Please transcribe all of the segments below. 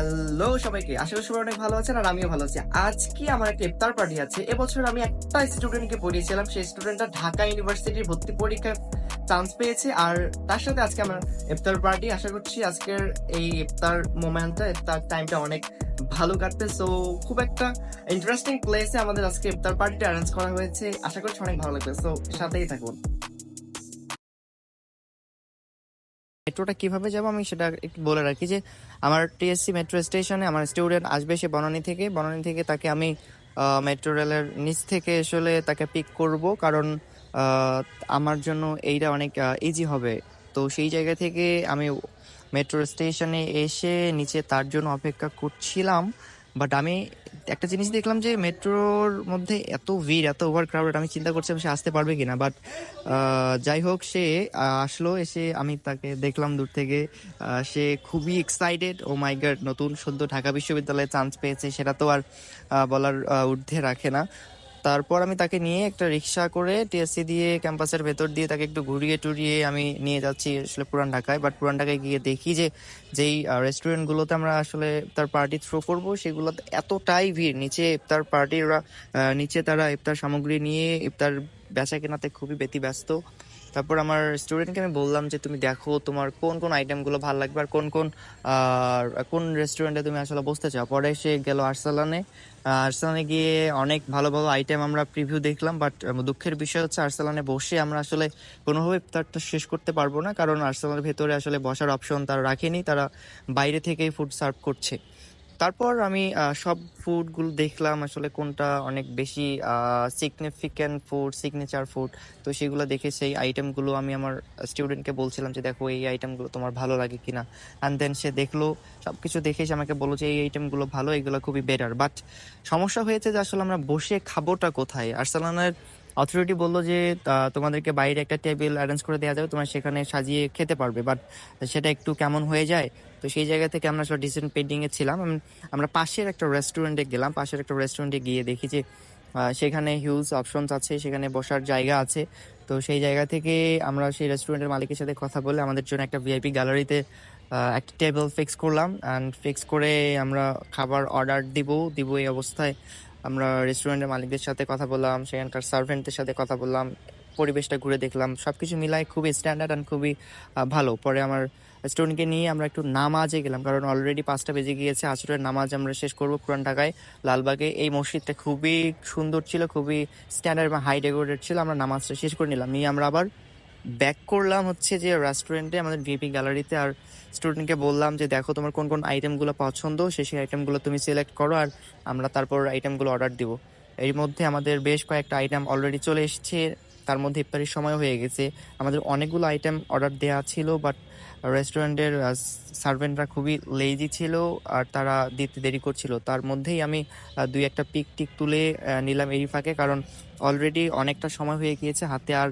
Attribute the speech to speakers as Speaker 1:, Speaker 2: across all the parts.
Speaker 1: Hello সবাইকে, আশা করি সবাই অনেক ভালো আছেন আর আমিও ভালো আছি। আজকে আমার একটা ইফতার পার্টি আছে। এবছর আমি একটা স্টুডেন্টকে পড়িয়েছিলাম। সেই স্টুডেন্টটা ঢাকা ইউনিভার্সিটির ভর্তি পরীক্ষায় চান্স পেয়েছে আর তার সাথে আজকে আমার ইফতার পার্টি। আশা করছি আজকের এই ইফতার মোমেন্টটা ইফতার টাইমটা অনেক ভালো কাটবে। সো খুব একটা ইন্টারেস্টিং প্লেসে আমাদের আজকে ইফতার পার্টিটা অ্যারেঞ্জ করা হয়েছে। আশা করছি অনেক ভালো লাগবে। সো সাথেই থাকুন। মেট্রোটা কীভাবে যাব আমি সেটা একটু বলে রাখি যে আমার টিএসসি মেট্রো স্টেশনে আমার স্টুডেন্ট আসবে সে বনানী থেকে বনানী থেকে তাকে আমি মেট্রো রেলের নিচ থেকে আসলে তাকে পিক করব কারণ আমার জন্য এইটা অনেক ইজি হবে। তো সেই জায়গা থেকে আমি মেট্রো স্টেশনে এসে নিচে তার জন্য অপেক্ষা করছিলাম। বাট আমি একটা জিনিস দেখলাম যে মেট্রোর মধ্যে এত ভিড়, এত ওভার ক্রাউডেড আমি চিন্তা করছি সে আসতে পারবে কিনা। বাট যাই হোক, সে আসলো, এসে আমি তাকে দেখলাম দূর থেকে। সে খুবই এক্সাইটেড ও মাই নতুন সদ্য ঢাকা বিশ্ববিদ্যালয়ে চান্স পেয়েছে। সেটা তো আর বলার ঊর্ধ্বে রাখে না। তারপর আমি তাকে নিয়ে একটা রিক্সা করে টিএসসি দিয়ে ক্যাম্পাসের ভেতর দিয়ে তাকে একটু ঘুরিয়ে টুরিয়ে আমি নিয়ে যাচ্ছি আসলে পুরান ঢাকায়। বাট পুরান ঢাকায় গিয়ে দেখি যে, যেই রেস্টুরেন্টগুলোতে আমরা আসলে তার পার্টি থ্রো করব, সেগুলোতে এতটাই ভিড়। নিচে ইফতার পার্টি ওরা নিচে তারা ইফতার সামগ্রী নিয়ে ইফতার বেচা কেনাতে খুবই ব্যতিব্যস্ত। তারপর আমার স্টুডেন্টকে আমি বললাম যে, তুমি দেখো তোমার কোন কোন আইটেমগুলো ভালো লাগবে আর কোন কোন কোন রেস্টুরেন্টে তুমি আসলে বসতে চাও? পরে সে গেল আর্সালানে। আর্সালানে গিয়ে অনেক ভালো ভালো আইটেম আমরা প্রিভিউ দেখলাম বাট দুঃখের বিষয় হচ্ছে আর্সালানে বসে আমরা আসলে কোনোভাবে ইফতারটা শেষ করতে পারব না, কারণ আর্সালানের ভেতরে আসলে বসার অপশন তারা রাখেনি। তারা বাইরে থেকেই ফুড সার্ভ করছে। তারপর আমি সব ফুডগুলো দেখলাম আসলে কোনটা অনেক বেশি সিগনিফিক্যান্ট ফুড সিগনেচার ফুড তো সেগুলো দেখে সেই আইটেমগুলো আমি আমার স্টুডেন্টকে বলছিলাম যে, দেখো, এই আইটেমগুলো তোমার ভালো লাগে কিনা? অ্যান্ড দেন সে দেখল সব কিছু দেখে সে আমাকে বলল যে, এই আইটেমগুলো ভালো, এগুলো খুবই বেটার বাট সমস্যা হয়েছে যে, আসলে আমরা বসে খাবোটা কোথায়? আর্সালানের অথরিটি বলল যে তোমাদেরকে বাইরে একটা টেবিল অ্যারেঞ্জ করে দেওয়া যাবে, তোমরা সেখানে সাজিয়ে খেতে পারবে। বাট সেটা একটু কেমন হয়ে যায়, তো সেই জায়গা থেকে আমরা সব ডিসিশন পেন্ডিং এ ছিলাম। আমরা পাশের একটা রেস্টুরেন্টে গেলাম, পাশের একটা রেস্টুরেন্টে গিয়ে দেখি যে সেখানে হিউজ অপশনস আছে, সেখানে বসার জায়গা আছে। তো সেই জায়গা থেকে আমরা সেই রেস্টুরেন্টের মালিকের সাথে কথা বলে আমাদের জন্য একটা ভিআইপি গ্যালারিতে একটা টেবিল ফিক্স করলাম। অ্যান্ড ফিক্স করে আমরা খাবার অর্ডার দিব দিব এই অবস্থায় আমরা রেস্টুরেন্টের মালিকদের সাথে কথা বললাম, সেখানকার সার্ভেন্টদের সাথে কথা বললাম, পরিবেশটা ঘুরে দেখলাম সব কিছু মিলায় খুবই স্ট্যান্ডার্ড অ্যান্ড খুবই ভালো। পরে আমার স্টুডেন্টকে নিয়ে আমরা একটু নামাজে গেলাম, কারণ অলরেডি পাঁচটা বেজে গিয়েছে, আসরের নামাজ আমরা শেষ করব পুরান ঢাকায়। লালবাগে এই মসজিদটা খুবই সুন্দর ছিল, খুবই স্ট্যান্ডার্ড এবং হাই ডেকোরেটেড ছিল, আমরা নামাজটা শেষ করে নিলাম। নিয়ে আমরা আবার ব্যাক করলাম হচ্ছে যে রেস্টুরেন্টে আমাদের ভিপি গ্যালারিতে আর স্টুডেন্টকে বললাম যে, দেখো, তোমার কোন কোন আইটেমগুলো পছন্দ সে সেই আইটেমগুলো তুমি সিলেক্ট করো, আর আমরা তারপর আইটেমগুলো অর্ডার দিব। এর মধ্যে আমাদের বেশ কয়েকটা আইটেম অলরেডি চলে এসেছে। তার মধ্যে ইফতারির সময় হয়ে গেছে। আমাদের অনেকগুলো আইটেম অর্ডার দেওয়া ছিল বাট রেস্টুরেন্টের সার্ভেন্টরা খুবই লেজি ছিল আর তারা দিতে দেরি করছিল। তার মধ্যেই আমি দুই একটা পিক টিক তুলে নিলাম এরই ফাঁকে, কারণ অলরেডি অনেকটা সময় হয়ে গিয়েছে। হাতে আর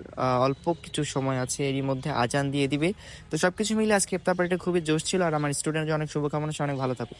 Speaker 1: অল্প কিছু সময় আছে, এরই মধ্যে আজান দিয়ে দিবে। তো সব কিছু মিলে আজকে ইফতার পার্টিটা খুবই জোশ ছিল, আর আমার স্টুডেন্টের অনেক শুভকামনা, সে অনেক ভালো থাকুক।